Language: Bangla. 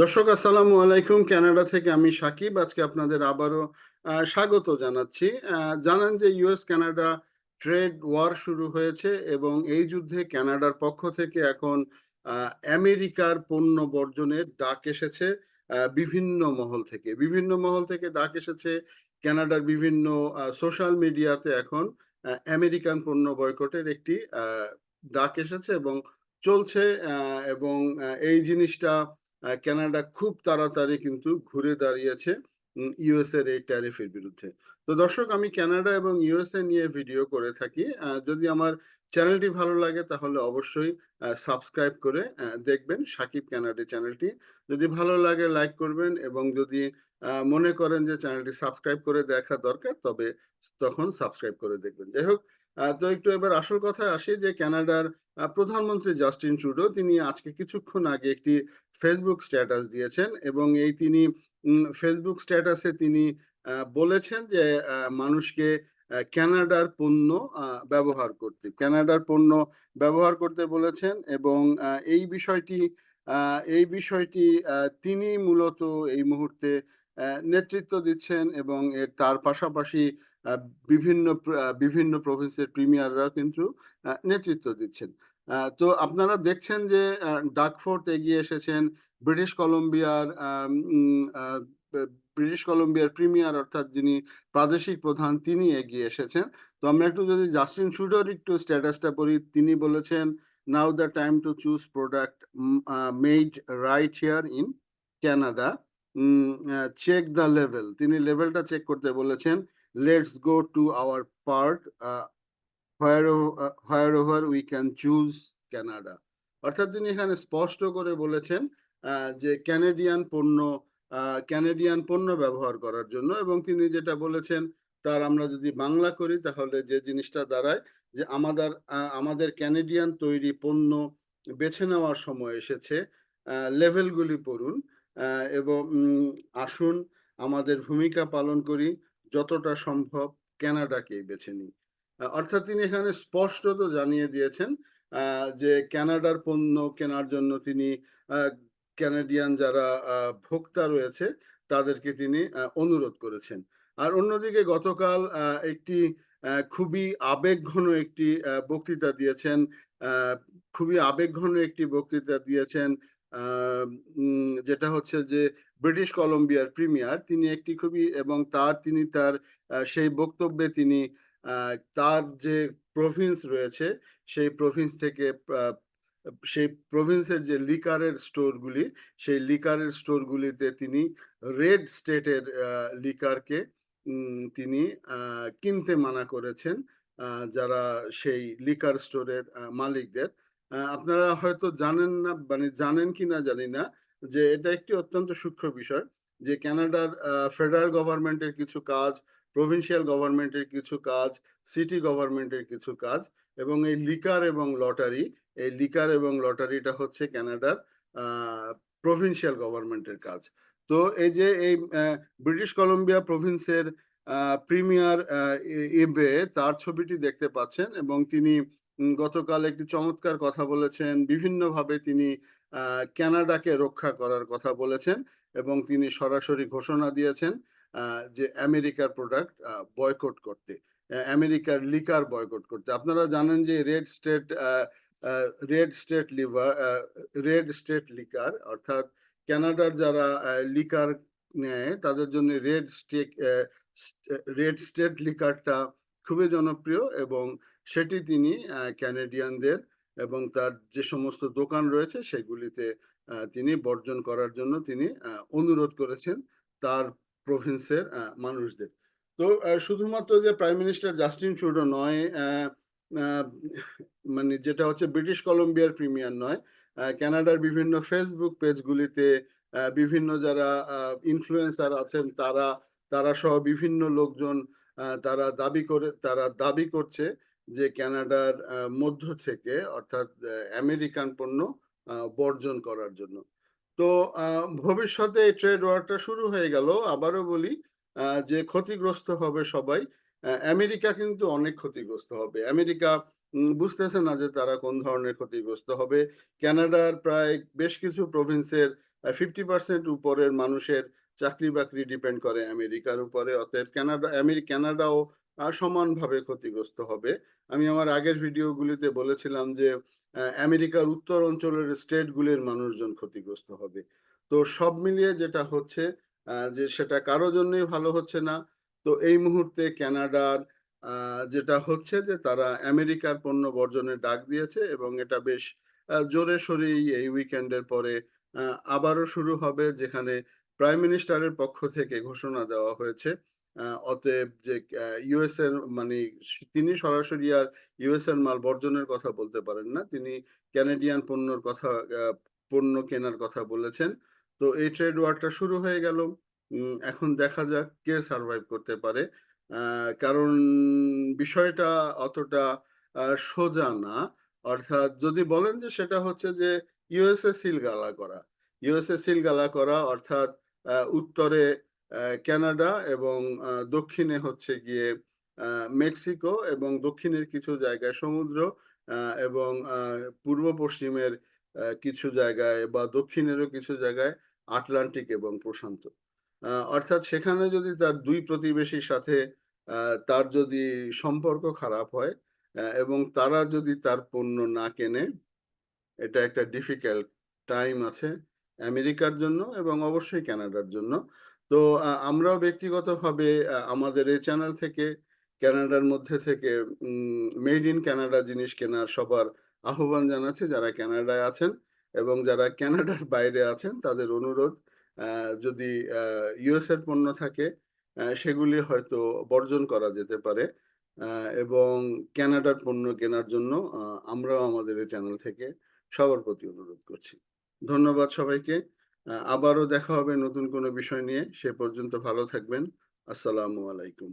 দর্শক, আসসালামু আলাইকুম। কানাডা থেকে আমি সাকিব। আজকে আপনাদের আবারও স্বাগত জানাচ্ছি। জানান যে ইউএস কানাডা ট্রেড ওয়ার শুরু হয়েছে এবং এই যুদ্ধে কানাডার পক্ষ থেকে এখন আমেরিকার পণ্য বর্জনের ডাক এসেছে বিভিন্ন মহল থেকে। বিভিন্ন মহল থেকে ডাক এসেছে কানাডার বিভিন্ন সোশ্যাল মিডিয়াতে এখন আমেরিকান পণ্য বয়কটের একটি ডাক এসেছে এবং চলছে এবং এই জিনিসটা কানাডা খুব তাড়াতাড়ি কিন্তু ঘুরে দাঁড়িয়েছে ইউএস এর এই ট্যারিফের বিরুদ্ধে। তো দর্শক, আমি কানাডা এবং ইউএসএ নিয়ে ভিডিও করে থাকি। যদি আমার চ্যানেলটি ভালো লাগে তাহলে অবশ্যই সাবস্ক্রাইব করে দেখবেন সাকিব কানাডি চ্যানেলটি যদি ভালো লাগে লাইক করবেন এবং যদি মনে করেন যে চ্যানেলটি সাবস্ক্রাইব করে দেখা দরকার, তবে তখন সাবস্ক্রাইব করে দেখবেন। যাই হোক তো একটু এবার আসল কথায় আসি যে কানাডার প্রধানমন্ত্রী জাস্টিন ট্রুডো, তিনি আজকে কিছুক্ষণ আগে একটি ফেসবুক স্ট্যাটাস দিয়েছেন এবং এই তিনি ফেসবুক স্ট্যাটাসে তিনি বলেছেন যে মানুষকে আহ, কানাডার পণ্য ব্যবহার করতে ক্যানাডার পণ্য ব্যবহার করতে বলেছেন এবং এই বিষয়টি এই বিষয়টি তিনি মূলত এই মুহূর্তে নেতৃত্ব দিচ্ছেন এবং এর তার পাশাপাশি বিভিন্ন বিভিন্ন প্রভিন্সের প্রিমিয়াররা কিন্তু নেতৃত্ব দিচ্ছেন। তো আপনারা দেখছেন যে আহ, ডাকফোর্থ এগিয়ে এসেছেন। ব্রিটিশ কলম্বিয়ার ব্রিটিশ কলম্বিয়ার প্রিমিয়ার অর্থাৎ যিনি প্রাদেশিক প্রধান তিনি এগিয়ে এসেছেন। তো আমরা একটু যদি জাস্টিন ট্রুডোর একটু স্ট্যাটাসটা পড়ি তিনি বলেছেন now the time to choose product made right here in Canada check the level তিনি লেভেলটা চেক করতে বলেছেন let's go to our part where over we can choose Canada অর্থাৎ তিনি এখানে স্পষ্ট করে বলেছেন যে ক্যানেডিয়ান পণ্য ক্যানেডিয়ান পণ্য ব্যবহার করার জন্য এবং তিনি যেটা বলেছেন, তার আমরা যদি বাংলা করি, তাহলে যে জিনিসটা দাঁড়ায়, যে আমাদের আমাদের ক্যানেডিয়ান তৈরি পণ্য বেছে নেওয়ার সময় এসেছে লেভেলগুলি পড়ুন এবং আসুন, আমাদের ভূমিকা পালন করি, যতটা সম্ভব কানাডাকেই বেছে নিই। অর্থাৎ তিনি এখানে স্পষ্টত জানিয়ে দিয়েছেন যে কানাডার পণ্য কেনার জন্য তিনি ক্যানাডিয়ান যারা ভোক্তা রয়েছে, তাদেরকে তিনি অনুরোধ করেছেন। আর অন্যদিকে গতকাল একটি খুবই আবেগঘন একটি বক্তৃতা দিয়েছেন খুবই আবেগঘন একটি বক্তৃতা দিয়েছেন যেটা হচ্ছে যে ব্রিটিশ কলম্বিয়ার প্রিমিয়ার। তিনি একটি খুবই, এবং তার, তিনি তার সেই বক্তব্যে তিনি তার যে প্রভিন্স রয়েছে, সেই প্রভিন্স থেকে সেই প্রভিন্সের যে লিকারের স্টোরগুলি, সেই লিকারের স্টোরগুলিতে তিনি রেড স্টেটের লিকারকে তিনি কিনতে মানা করেছেন যারা সেই লিকার স্টোরের মালিকদের। আপনারা হয়তো জানেন না মানে জানেন কি না জানি না, যে এটা একটি অত্যন্ত সূক্ষ্ম বিষয়। যে ক্যানাডার ফেডারেল গভর্নমেন্টের কিছু কাজ প্রভিন্সিয়াল গভর্নমেন্টের কিছু কাজ সিটি গভর্নমেন্টের কিছু কাজ এবং এই লিকার এবং লটারি এই লিকার এবং লটারিটা হচ্ছে কানাডার প্রভিন্সিয়াল গভর্নমেন্টের কাজ। তো এই যে এই ব্রিটিশ কলম্বিয়া প্রভিন্সের প্রিমিয়ার এবে তার ছবিটি দেখতে পাচ্ছেন এবং তিনি গতকাল একটি চমৎকার কথা বলেছেন। বিভিন্নভাবে তিনি আহ, কানাডাকে রক্ষা করার কথা বলেছেন এবং তিনি সরাসরি ঘোষণা দিয়েছেন যে আমেরিকার প্রোডাক্ট বয়কট করতে। আমেরিকার লিকার বয়কট করতে। আপনারা জানেন যে red state red state liver red state liquor অর্থাৎ ক্যানাডার যারা লিকার নেয় তাদের জন্য রেড স্টেক রেড স্টেট লিকারটা খুবই জনপ্রিয় এবং সেটি তিনি ক্যানেডিয়ানদের এবং তার যে সমস্ত দোকান রয়েছে সেগুলিতে তিনি বর্জন করার জন্য তিনি অনুরোধ করেছেন তার প্রভিন্সের মানুষদের। তো শুধুমাত্র যে প্রাইম মিনিস্টার জাস্টিন ট্রুডো নয় মানে যেটা হচ্ছে ব্রিটিশ কলম্বিয়ার প্রিমিয়ার নয় কানাডার বিভিন্ন ফেসবুক পেজগুলিতে বিভিন্ন যারা ইনফ্লুয়েন্সার আছেন তারা তারা সহ বিভিন্ন লোকজন তারা দাবি করে, তারা দাবি করছে যে ক্যানাডার মধ্য থেকে অর্থাৎ আমেরিকান পণ্য বর্জন করার জন্য। তো ভবিষ্যতে এই ট্রেড ওয়ারটা শুরু হয়ে গেল। আবারও বলি যে ক্ষতিগ্রস্ত হবে সবাই আমেরিকা কিন্তু অনেক ক্ষতিগ্রস্ত হবে। আমেরিকা বুঝতেছে না যে তারা কোন ধরনের ক্ষতিগ্রস্ত হবে। ক্যানাডার প্রায় বেশ কিছু প্রভিন্সের ফিফটি পার্সেন্ট উপরের মানুষের চাকরি বাকরি ডিপেন্ড করে আমেরিকার উপরে। অতএব কানাডা আমেরি কানাডাও আহ, সমানভাবে ক্ষতিগ্রস্ত হবে। আমি আমার আগের ভিডিওগুলিতে বলেছিলাম যে আমেরিকার উত্তর অঞ্চলের স্টেটগুলির মানুষজন ক্ষতিগ্রস্ত হবে। তো সব মিলিয়ে যেটা হচ্ছে যে সেটা কারও জন্যই ভালো হচ্ছে না। তো এই মুহূর্তে ক্যানাডার যেটা হচ্ছে যে তারা আমেরিকার পণ্য বর্জনের ডাক দিয়েছে এবং এটা বেশ জোরে সোরেই এই উইকেন্ডের পরে আবারও শুরু হবে, যেখানে প্রাইম মিনিস্টারের পক্ষ থেকে ঘোষণা দেওয়া হয়েছে। অতএব যে ইউএস এর মানে তিনি সরাসরি আর ইউএস এর মাল বর্জনের কথা বলতে পারেন না। তিনি ক্যানাডিয়ান পণ্যর কথা পণ্য কেনার কথা বলেছেন। তো এই ট্রেড ওয়ারটা শুরু হয়ে গেল। এখন দেখা যাক কে সার্ভাইভ করতে পারে। কারণ বিষয়টা অতটা সোজা না। অর্থাৎ যদি বলেন যে, সেটা হচ্ছে যে ইউএসএ সিল গালা করা। ইউএসএ সিল গালা করা অর্থাৎ উত্তরে কানাডা এবং দক্ষিণে হচ্ছে গিয়ে মেক্সিকো এবং দক্ষিণের কিছু জায়গায় সমুদ্র এবং পূর্ব পশ্চিমের কিছু জায়গায় বা দক্ষিণেরও কিছু জায়গায় আটলান্টিক এবং প্রশান্ত। অর্থাৎ সেখানে যদি তার দুই প্রতিবেশীর সাথে তার যদি সম্পর্ক খারাপ হয় এবং তারা যদি তার পণ্য না কেনে, এটা একটা ডিফিকাল্ট টাইম আছে আমেরিকার জন্য এবং অবশ্যই কানাডার জন্য। তো আমরাও ব্যক্তিগতভাবে আমাদের এই চ্যানেল থেকে কানাডার মধ্যে থেকে মেড ইন কানাডা জিনিস কেনার সবার আহ্বান জানাচ্ছি, যারা কানাডায় আছেন এবং যারা কানাডার বাইরে আছেন, তাদের অনুরোধ যদি ইউএস এর পণ্য থাকে সেগুলি হয়তো বর্জন করা যেতে পারে এবং কানাডার পণ্য কেনার জন্য আমরাও আমাদের এই চ্যানেল থেকে সবার প্রতি অনুরোধ করছি। ধন্যবাদ সবাইকে। আবারও দেখা হবে নতুন কোনো বিষয় নিয়ে। সে পর্যন্ত ভালো থাকবেন। আসসালামু আলাইকুম।